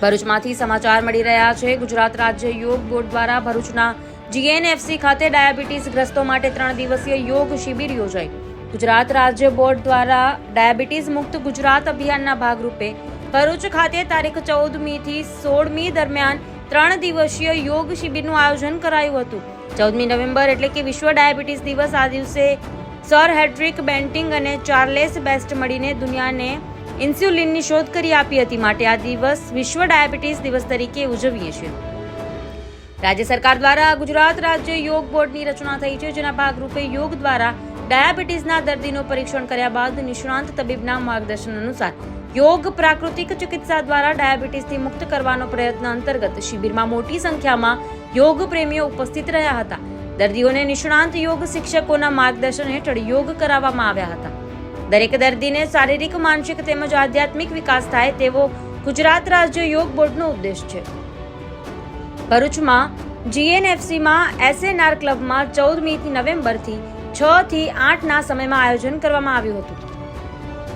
ભરૂચમાંથી સમાચાર મળી રહ્યા છે. ગુજરાત રાજ્ય યોગ બોર્ડ દ્વારા ભરૂચના જીએનએફસી ખાતે ડાયાબિટીસ ગ્રસ્તો માટે ત્રણ દિવસીય યોગ શિબિર યોજાઈ ગુજરાત રાજ્ય બોર્ડ દ્વારા ડાયાબિટીસ મુક્ત ગુજરાત અભિયાનના ભાગરૂપે ભરૂચ ખાતે તારીખ ચૌદમી થી સોળમી દરમિયાન ત્રણ દિવસીય યોગ શિબિરનું આયોજન કરાયું હતું. ચૌદમી નવેમ્બર એટલે કે વિશ્વ ડાયાબિટીસ દિવસ આ દિવસે સર હેડ્રિક બેન્ટિંગ અને ચાર્લેસ બેસ્ટ મળીને દુનિયાને ઇન્સ્યુલિનની શોધ કરી આપી હતી માટે આ દિવસ વિશ્વ ડાયાબિટીસ દિવસ તરીકે ઉજવીએ છીએ. રાજ્ય સરકાર દ્વારા ગુજરાત રાજ્ય યોગ બોર્ડની રચના થઈ છે, જેના ભાગરૂપે યોગ દ્વારા ડાયાબિટીસના દર્દીનું પરીક્ષણ કર્યા બાદ નિષ્ણાંત તબીબના માર્ગદર્શન અનુસાર યોગ પ્રાકૃતિક ચિકિત્સા દ્વારા ડાયાબિટીસથી મુક્ત કરવાનો પ્રયત્ન અંતર્ગત શિબિરમાં મોટી સંખ્યામાં યોગ પ્રેમીઓ ઉપસ્થિત રહ્યા હતા. દર્દીઓને નિષ્ણાંત યોગ શિક્ષકોના માર્ગદર્શન હેઠળ યોગ કરાવવામાં આવ્યા હતા. દરેક દર્દીને શારીરિક, માનસિક તેમજ આધ્યાત્મિક વિકાસ થાય તેવો ગુજરાત રાજ્ય યોગ બોર્ડનો ઉદ્દેશ છે. ભરૂચમાં જીએનએફસીમાં એસએનઆર ક્લબમાં ચૌદમીથી નવેમ્બરથી છ થી આઠના સમયમાં આયોજન કરવામાં આવ્યું હતું.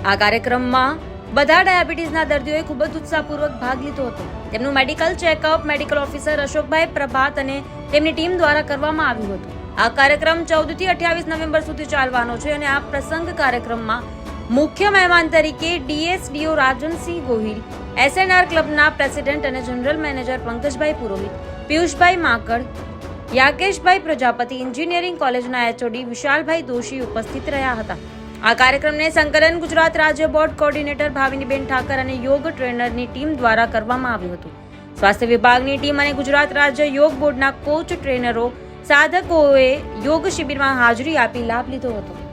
આ કાર્યક્રમમાં બધા ડાયાબિટીસના દર્દીઓએ ખૂબ જ ઉત્સાહપૂર્વક ભાગ લીધો હતો. તેમનું મેડિકલ ચેકઅપ, મેડિકલ ઓફિસર અશોકભાઈ પ્રભાત અને તેમની ટીમ દ્વારા કરવામાં આવ્યું હતું. આ કાર્યક્રમ ચૌદથી અઠ્યાવીસ નવેમ્બર સુધી ચાલવાનો છે અને આ પ્રસંગ કાર્યક્રમમાં મુખ્ય મહેમાન તરીકે ડીએસડીઓ રાજનસિંહ ગોહિલ, એસએનઆર ક્લબના પ્રેસિડેન્ટ અને જનરલ મેનેજર પંકજભાઈ પુરોહિત, પિયુષભાઈ માકડ યાકેશભાઈ પ્રજાપતિ, એન્જિનિયરિંગ કોલેજના એચઓડી વિશાલભાઈ દોશી ઉપસ્થિત રહ્યા હતા. આ કાર્યક્રમને સંકલન ગુજરાત રાજ્ય બોર્ડ કોઓર્ડિનેટર ભાવિનીબેન ઠાકર અને યોગ ટ્રેનરની ટીમ દ્વારા કરવામાં આવ્યું હતું. સ્વાસ્થ્ય વિભાગની ટીમ અને ગુજરાત રાજ્ય યોગ બોર્ડના કોચ ટ્રેનરો સાધકોએ યોગ શિબિરમાં હાજરી આપી લાભ લીધો હતો.